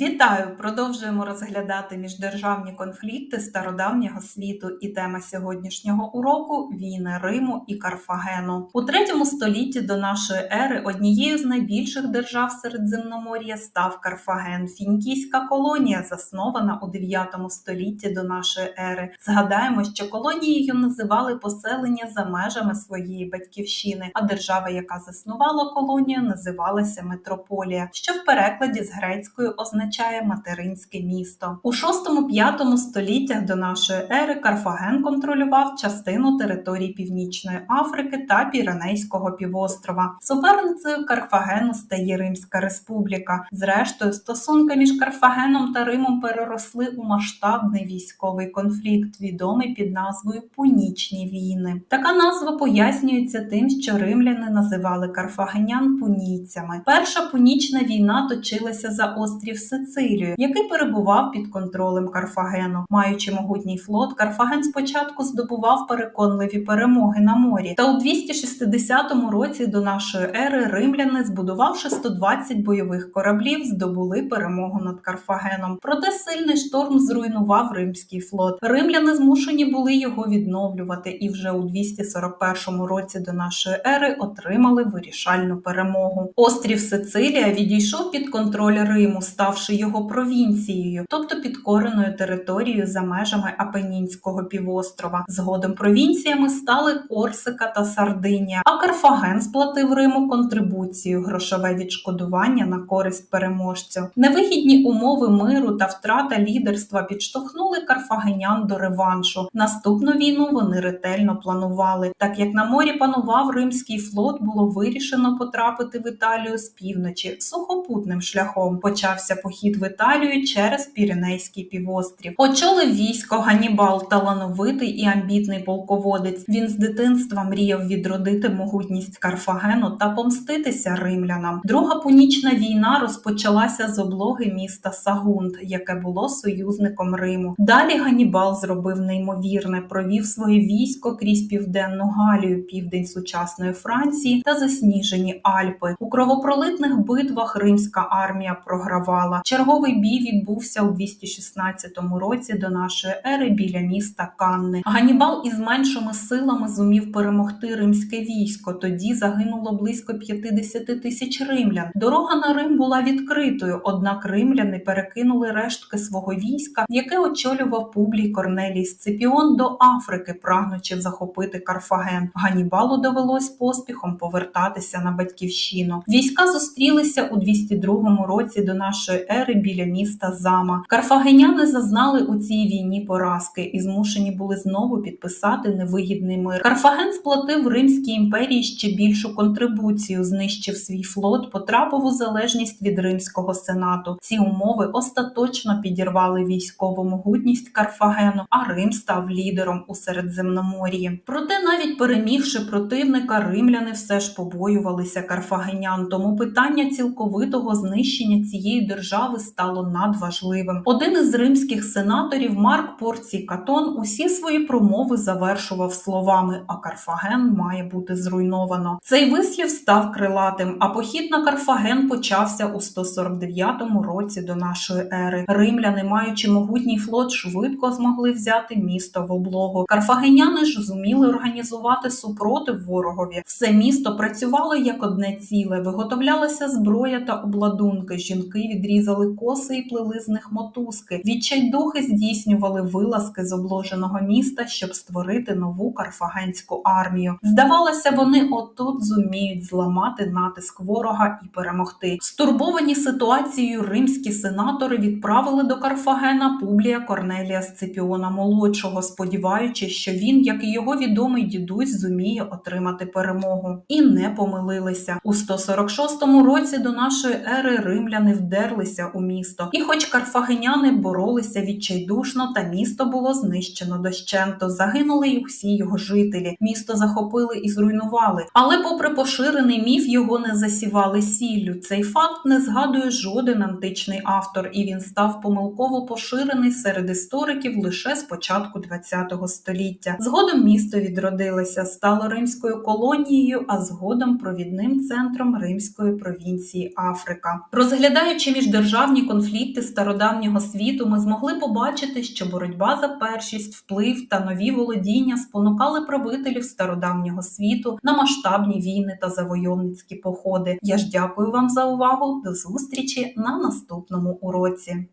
Вітаю! Продовжуємо розглядати міждержавні конфлікти стародавнього світу. І тема сьогоднішнього уроку війни Риму і Карфагену. У третьому столітті до нашої ери однією з найбільших держав Середземномор'я став Карфаген, фінікійська колонія, заснована у 9 столітті до нашої ери. Згадаємо, що колонією називали поселення за межами своєї батьківщини, а держава, яка заснувала колонію, називалася Метрополія, що в перекладі з грецької означає материнське місто. У 6-5 століттях до нашої ери Карфаген контролював частину території Північної Африки та Піренейського півострова. Суперницею Карфагену стає Римська Республіка. Зрештою, стосунки між Карфагеном та Римом переросли у масштабний військовий конфлікт, відомий під назвою Пунічні війни. Така назва пояснюється тим, що римляни називали карфагенян пунійцями. Перша пунічна війна точилася за острів Сицилію, який перебував під контролем Карфагену. Маючи могутній флот, Карфаген спочатку здобував переконливі перемоги на морі. Та у 260 році до нашої ери римляни, збудувавши 120 бойових кораблів, здобули перемогу над Карфагеном. Проте сильний шторм зруйнував римський флот. Римляни змушені були його відновлювати, і вже у 241 році до нашої ери отримали вирішальну перемогу. Острів Сицилія відійшов під контроль Риму, ставши його провінцією, тобто підкореною територією за межами Апенінського півострова. Згодом провінціями стали Корсика та Сардинія, а Карфаген сплатив Риму контрибуцію, грошове відшкодування на користь переможцю. Невигідні умови миру та втрата лідерства підштовхнули карфагенян до реваншу. Наступну війну вони ретельно планували. Так як на морі панував римський флот, було вирішено потрапити в Італію з півночі сухопутним шляхом. Почався похід в Італію через Піренейський півострів. Очолив військо Ганібал, талановитий і амбітний полководець. Він з дитинства мріяв відродити могутність Карфагену та помститися римлянам. Друга пунічна війна розпочалася з облоги міста Сагунт, яке було союзником Риму. Далі Ганібал зробив неймовірне, провів своє військо крізь південну Галію, південь сучасної Франції та засніжені Альпи. У кровопролитних битвах римська армія програвала. Черговий бій відбувся у 216 році до нашої ери біля міста Канни. Ганібал із меншими силами зумів перемогти римське військо. Тоді загинуло близько 50 тисяч римлян. Дорога на Рим була відкритою, однак римляни перекинули рештки свого війська, яке очолював Публій Корнелій Сципіон до Африки, прагнучи захопити Карфаген. Ганібалу довелось поспіхом повертатися на батьківщину. Війська зустрілися у 202 році до нашої ери біля міста Зама. Карфагеняни зазнали у цій війні поразки і змушені були знову підписати невигідний мир. Карфаген сплатив Римській імперії ще більшу контрибуцію, знищив свій флот, потрапив у залежність від римського сенату. Ці умови остаточно підірвали військову могутність Карфагену, а Рим став лідером у Середземномор'ї. Проте, навіть перемігши противника, римляни все ж побоювалися карфагенян. Тому питання цілковитого знищення цієї держави стало надважливим. Один із римських сенаторів Марк Порцій Катон усі свої промови завершував словами: А Карфаген має бути зруйновано. Цей вислів став крилатим. А похід на Карфаген почався у 149 році до нашої ери. Римляни, маючи могутній флот, швидко змогли взяти місто в облогу. Карфагеняни ж зуміли організувати супротив ворогові. Все місто працювало як одне ціле, виготовлялася зброя та обладунки. Жінки відрізали коси і плели з них мотузки. Відчайдухи здійснювали вилазки з обложеного міста, щоб створити нову карфагенську армію. Здавалося, вони отут зуміють зламати натиск ворога і перемогти. Стурбовані ситуацією римські сенатори відправили до Карфагена Публія Корнелія Сципіона молодшого, сподіваючись, що він, як і його відомий дідусь, зуміє отримати перемогу. І не помилилися у 146 році до нашої ери римляни вдерлися у місто, і, хоч карфагеняни боролися відчайдушно, та місто було знищено дощенто. Загинули й усі його жителі. Місто захопили і зруйнували. Але, попри поширений міф, його не засівали сіллю. Цей факт не згадує жоден античний автор, і він став помилково поширений серед істориків лише з початку ХХ століття. Згодом місто відродилося, стало римською колонією, а згодом провідним центром римської провінції Африка. Розглядаючи міждержавні державні конфлікти стародавнього світу ми змогли побачити, що боротьба за першість, вплив та нові володіння спонукали правителів стародавнього світу на масштабні війни та завойовницькі походи. Я ж дякую вам за увагу. До зустрічі на наступному уроці.